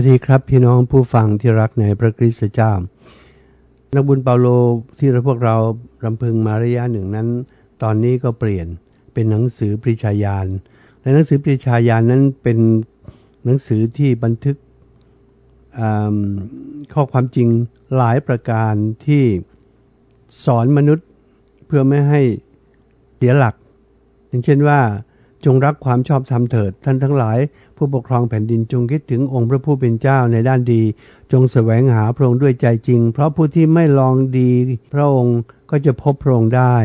วัสดีครับ พี่น้องผู้ฟังที่รักในพระคริสตเจ้า นักบุญเปาโลที่พวกเรารำพึงมาระยะหนึ่งนั้น ตอนนี้ก็เปลี่ยนเป็นหนังสือปริชายานในหนังสือปริชายานนั้นเป็นหนังสือที่บันทึกข้อความจริงหลายประการที่สอนมนุษย์เพื่อไม่ให้เสียหลัก อย่างเช่นว่า จงรักความชอบธรรมเถิด ท่านทั้งหลาย ผู้ปกครองแผ่นดินจงคิดถึงองค์พระผู้เป็นเจ้าในด้านดี จงแสวงหาพระองค์ด้วยใจจริง เพราะผู้ที่ไม่ลองดี พระองค์ก็จะพบพระองค์ได้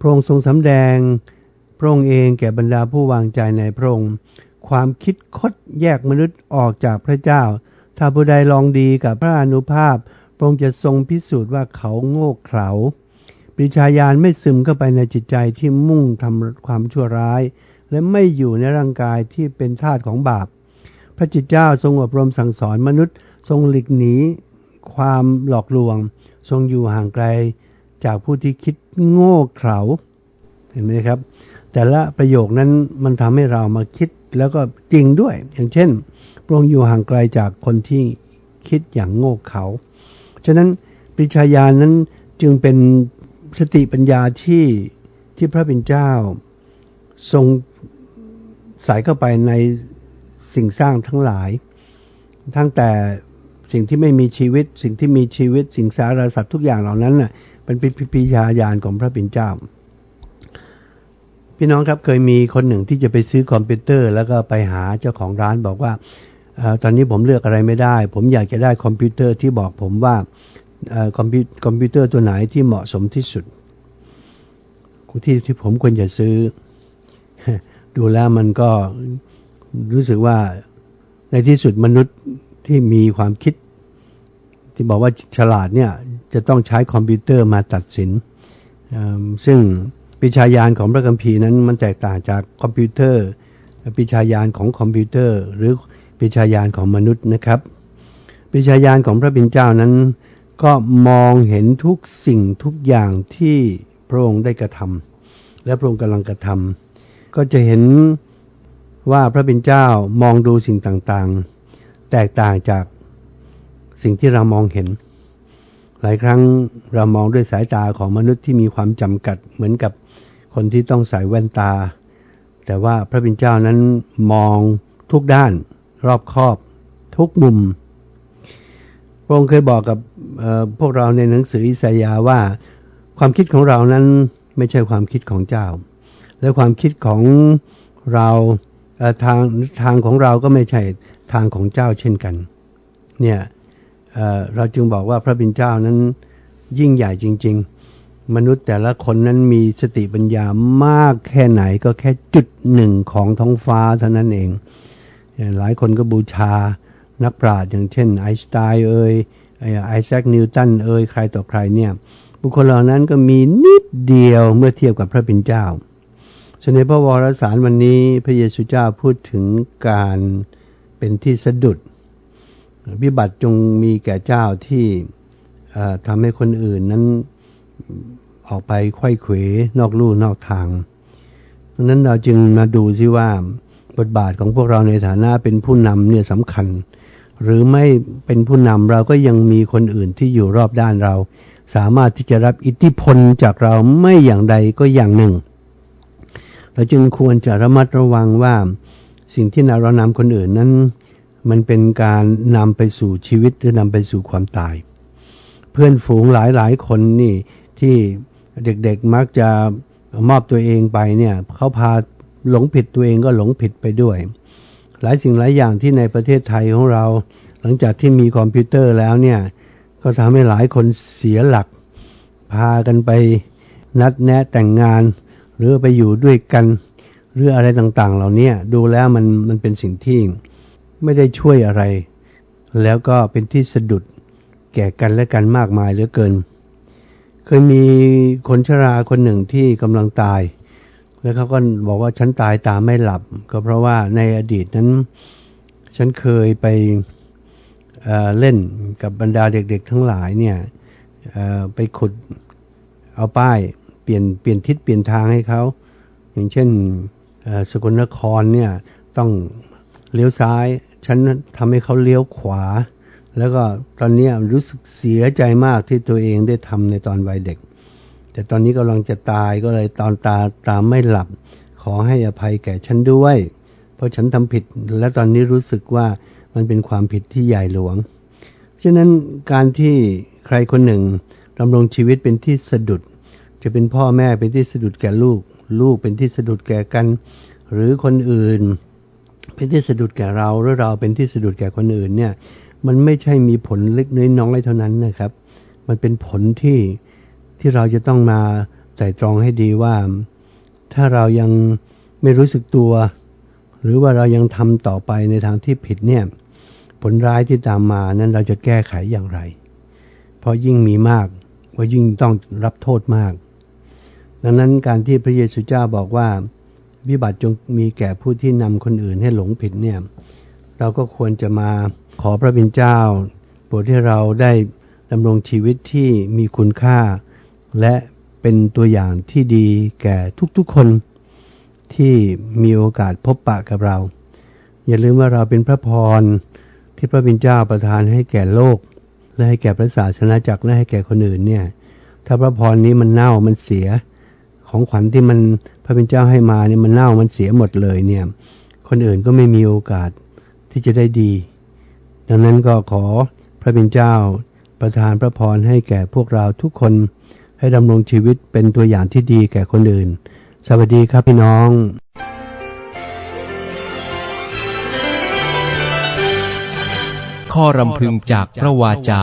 พระองค์ทรงสำแดง พระองค์เองแก่บรรดาผู้วางใจในพระองค์ ความคิดคดแยกมนุษย์ออกจากพระเจ้า ถ้าผู้ใดลองดีกับพระอนุภาพ พระองค์จะทรงพิสูจน์ว่าเขาโง่เขลาปริชาญาณไม่ซึมเข้าไปในจิตใจที่มุ่งทำความชั่วร้าย และไม่อยู่ในร่างกายที่เป็นทาสของบาป พระจิตเจ้าทรงอบรมสั่งสอนมนุษย์ ทรงหลีกหนีความหลอกลวง ทรงอยู่ห่างไกลจากผู้ที่คิดโง่เขลาเห็นไหมครับ แต่ละประโยคนั้นมันทำให้เรามาคิดแล้วก็จริงด้วย อย่างเช่นพระองค์อยู่ห่างไกลจากคนที่คิดอย่างโง่เขลาฉะนั้นปริชาญาณนั้นจึงเป็นสติปัญญาที่ที่พระเป็นเจ้า ทรง ใส่เข้าไปในสิ่งสร้างทั้งหลาย ทั้งแต่สิ่งที่ไม่มีชีวิต สิ่งที่มีชีวิต สิ่งสารสัตว์ทุกอย่างเหล่านั้นน่ะเป็นปิพิยาญาณของพระปิ่นเจ้า พี่น้องครับเคยมีคนหนึ่งที่จะไปซื้อคอมพิวเตอร์ แล้วก็ไปหาเจ้าของร้านบอกว่าอตอนนี้ผมเลือกอะไรไม่ได้ ผมอยากจะได้คอมพิวเตอร์ที่บอกผมว่าคอมพิวคอมพิวเตอร์ตัวไหนที่เหมาะสมที่สุดที่ที่ผมควรจะซื้อ ดูแล้วมันก็รู้สึกว่าในที่สุดมนุษย์ที่มีความคิด ที่บอกว่าฉลาดเนี่ยจะต้องใช้คอมพิวเตอร์มาตัดสิน ซึ่งปิชายานของพระคัมภีร์นั้นมันแตกต่างจากคอมพิวเตอร์ปิชายานของคอมพิวเตอร์ หรือปิชายานของมนุษย์นะครับปิชายานของพระบิณเจ้านั้น ก็มองเห็นทุกสิ่งทุกอย่างที่พระองค์ได้กระทำและพระองค์กำลังกระทำ ก็จะเห็นว่าพระเป็นเจ้ามองดูสิ่งต่างๆ แตกต่างจากสิ่งที่เรามองเห็น หลายครั้งเรามองด้วยสายตาของมนุษย์ที่มีความจำกัดเหมือนกับคนที่ต้องใส่แว่นตา แต่ว่าพระเป็นเจ้านั้นมองทุกด้าน รอบคอบ ทุกมุมพระองค์เคยบอกกับพวกเราในหนังสืออิสยาว่า ความคิดของเรานั้นไม่ใช่ความคิดของเจ้า และความคิดของเราทางทางของเราก็ไม่ใช่ทางของเจ้าเช่นกัน เนี่ยเเราจึงบอกว่าพระบิณเจ้านั้นยิ่งใหญ่จริง ๆ มนุษย์แต่ละคนนั้นมีสติปัญญามากแค่ไหนก็แค่จุดหนึ่งของท้องฟ้าเท่านั้นเอง หลายคนก็บูชานักปราชญ์อย่างเช่นไอน์สไตน์เอ่ยไอแซคนิวตันเอ่ยใครต่อใครเนี่ย บุคคลเหล่านั้นก็มีนิดเดียวเมื่อเทียบกับพระบิณเจ้า ส่วนในพระวรสารวันนี้พระเยซูเจ้าพูดถึงการเป็นที่สะดุดวิบัติจงมีแก่เจ้าที่ทำให้คนอื่นนั้นออกไปไข้เขวนอกลู่นอกทางดังนั้นเราจึงมาดูซิว่าบทบาทของพวกเราในฐานะเป็นผู้นำเนี่ยสำคัญ หรือไม่เป็นผู้นำเราก็ยังมีคนอื่นที่อยู่รอบด้านเรา สามารถที่จะรับอิทธิพลจากเราไม่อย่างใดก็อย่างหนึ่ง เราจึงควรจะระมัดระวังว่าสิ่งที่เรานำคนอื่นนั้น มันเป็นการนำไปสู่ชีวิตหรือนำไปสู่ความตาย เพื่อนฝูงหลายหลายคนนี่ที่เด็กๆมักจะมอบตัวเองไปเนี่ยเขาพาหลงผิดตัวเองก็หลงผิดไปด้วย หลายสิ่งหลายอย่างที่ในประเทศไทยของเรา หลังจากที่มีคอมพิวเตอร์แล้วเนี่ยก็ทำให้หลายคนเสียหลัก พากันไปนัดแนะแต่งงาน หรือไปอยู่ด้วยกัน หรืออะไรต่างๆ เหล่านี้ดูแล้วมันมันเป็นสิ่งที่ไม่ได้ช่วยอะไร แล้วก็เป็นที่สะดุดแก่กันและกันมากมายเหลือเกิน เคยมีคนชราคนหนึ่งที่กำลังตาย แล้วเขาก็บอกว่าฉันตายตาไม่หลับ ก็เพราะว่าในอดีตนั้น ฉันเคยไปเเล่นกับบรรดาเด็กๆทั้งหลายเนี่ยไปขุดเอาป้าย ปลี่ยนเปลี่ยนทิศเปลี่ยนทางให้เขาอย่างเช่นสกลนครเนี่ยต้องเลี้ยวซ้าย ฉันทำให้เขาเลี้ยวขวา แล้วก็ตอนนี้รู้สึกเสียใจมากที่ตัวเองได้ทำในตอนวัยเด็ก แต่ตอนนี้กำลังจะตายก็เลยตอนตาตามไม่หลับ ขอให้อภัยแก่ฉันด้วย เพราะฉันทำผิดและตอนนี้รู้สึกว่ามันเป็นความผิดที่ใหญ่หลวง ฉะนั้นการที่ใครคนหนึ่งดำรงชีวิตเป็นที่สะดุด จะเป็นพ่อแม่เป็นที่สะดุดแก่ลูก ลูกเป็นที่สะดุดแก่กัน หรือคนอื่น เป็นที่สะดุดแก่เราหรือเราเป็นที่สะดุดแก่คนอื่นเนี่ยมันไม่ใช่มีผลเล็กน้อยๆเท่านั้นนะครับ มันเป็นผลที่ที่เราจะต้องมาไตร่ตรองให้ดีว่า ถ้าเรายังไม่รู้สึกตัว หรือว่าเรายังทำต่อไปในทางที่ผิดเนี่ยผลร้ายที่ตามมานั้นเราจะแก้ไขอย่างไร เพราะยิ่งมีมากก็ยิ่งต้องรับโทษมาก ดังนั้นการที่พระเยซูเจ้าบอกว่า วิบัติจงมีแก่ผู้ที่นำคนอื่นให้หลงผิดเนี่ยเราก็ควรจะมาขอพระบิดเจ้าโปรดให้เราได้ดำรงชีวิตที่มีคุณค่า และเป็นตัวอย่างที่ดีแก่ทุกๆคนที่มีโอกาสพบปะกับเรา อย่าลืมว่าเราเป็นพระพรที่พระบิดเจ้าประทานให้แก่โลก และให้แก่พระศาสนาจักรและให้แก่คนอื่นเนี่ยถ้าพระพรนี้มันเน่ามันเสีย ของขวัญที่มันพระเป็นเจ้าให้มาเนี่ยมันเน่ามันเสียหมดเลยเนี่ย คนอื่นก็ไม่มีโอกาสที่จะได้ดี ดังนั้นก็ขอพระเป็นเจ้าประทานพระพรให้แก่พวกเราทุกคนให้ดำรงชีวิตเป็นตัวอย่างที่ดีแก่คนอื่น สวัสดีครับพี่น้องข้อรำพึงจากพระวาจา